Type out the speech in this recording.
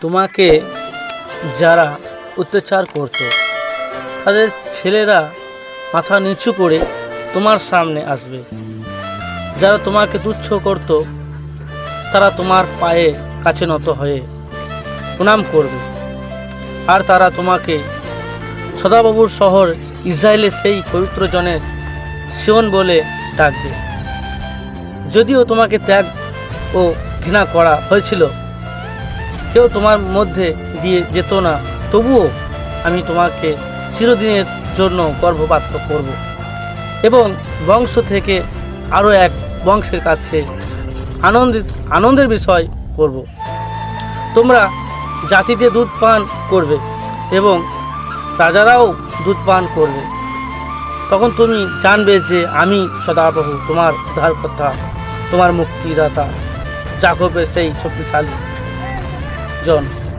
তোমাকে যারা অত্যাচার করতো, তাদের ছেলেরা মাথা নিচু করে তোমার সামনে আসবে। যারা তোমাকে তুচ্ছ করত, তারা তোমার পায়ে কাছে নত হয়ে প্রণাম করবে। আর তারা তোমাকে সদাবাবুর শহর ইসরায়েলের সেই পবিত্র জনের সিয়ন বলে ডাকবে। যদিও তোমাকে ত্যাগ ও ঘৃণা করা হয়েছিল কেউ তোমার মধ্যে দিয়ে যেত না। তবুও আমি তোমাকে চিরদিনের জন্য গর্ভপাত্র করব। এবং বংশ থেকে আরও এক বংশের কাছে আনন্দিত, আনন্দের বিষয় করব। তোমরা জাতিতে দুধ পান করবে এবং রাজারাও দুধ পান করবে। তখন তুমি জানবে যে আমি সদাপ্রভু, তোমার উদ্ধারকর্তা, তোমার মুক্তিদাতা জাগবের সেই শক্তিশালী John.